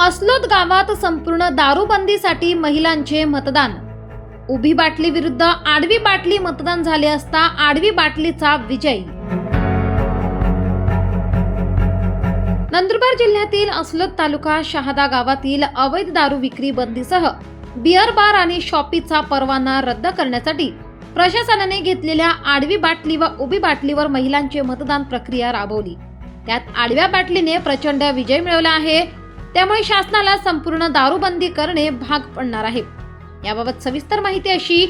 अस्लोद गावात संपूर्ण दारूबंदीसाठी महिलांचे मतदान. उभी बाटली विरुद्ध आडवी बाटली मतदान झाले असता आडवी बाटलीचा विजय. नंदुरबार जिल्ह्यातील अस्लोद तालुका शहादा गावातील अवैध दारू विक्री बंदीसह बिअर बार आणि शॉपीचा परवाना रद्द करण्यासाठी प्रशासनाने घेतलेल्या आडवी बाटली व उभी बाटलीवर महिलांचे मतदान प्रक्रिया राबवली. त्यात आडव्या बाटलीने प्रचंड विजय मिळवला आहे. त्यामुळे शासनाला संपूर्ण दारूबंदी करणे भाग पडणार आहे. याबाबत सविस्तर माहिती अशी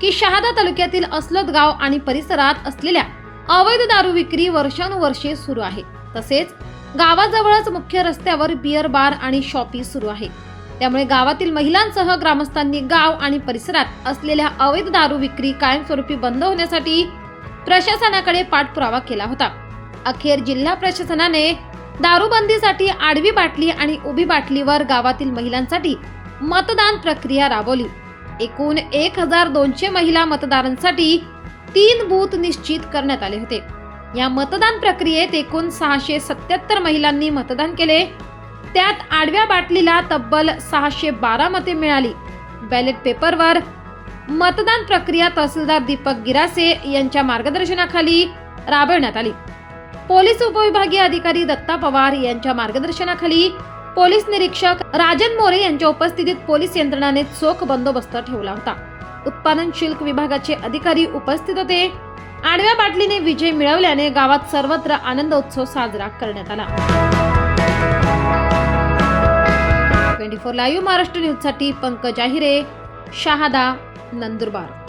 की शहादा तालुक्यातील असलत गाव आणि परिसरात असलेल्या अवैध दारू विक्री वर्षानुवर्षे सुरू आहे. तसेच गावाजवळच मुख्य रस्त्यावर बिअर बार आणि शॉपी सुरू आहे. त्यामुळे गावातील महिलांसह ग्रामस्थांनी गाव आणि परिसरात असलेल्या अवैध दारू विक्री कायमस्वरूपी बंद होण्यासाठी प्रशासनाकडे पाठपुरावा केला होता. अखेर जिल्हा प्रशासनाने दारूबंदीसाठी आडवी बाटली आणि उभी बाटलीवर गावातील महिलांसाठी मतदान प्रक्रिया राबवली. एकूण एक हजार दोनशे महिला मतदारांसाठी तीन बूथ निश्चित करण्यात आले होते. या मतदान प्रक्रियेत एकूण सहाशे सत्याहत्तर महिलांनी मतदान केले. त्यात आडव्या बाटलीला तब्बल सहाशे बारा मते मिळाली. बॅलेट पेपरवर मतदान प्रक्रिया तहसीलदार दीपक गिरासे यांच्या मार्गदर्शनाखाली राबवण्यात आली. पोलीस उपविभागीय अधिकारी दत्ता पवार यांच्या मार्गदर्शनाखाली पोलीस निरीक्षक राजन मोरे यांच्या उपस्थितीत पोलीस यंत्रणाने चोख बंदोबस्त ठेवला होता. उत्पादन शुल्क विभागाचे अधिकारी उपस्थित होते. आडव्या बाटलीने विजय मिळवल्याने गावात सर्वत्र आनंद उत्सव साजरा करण्यात आला. ट्वेंटी फोर लाईव्ह महाराष्ट्र न्यूजसाठी पंकज आहिरे शहादा नंदुरबार.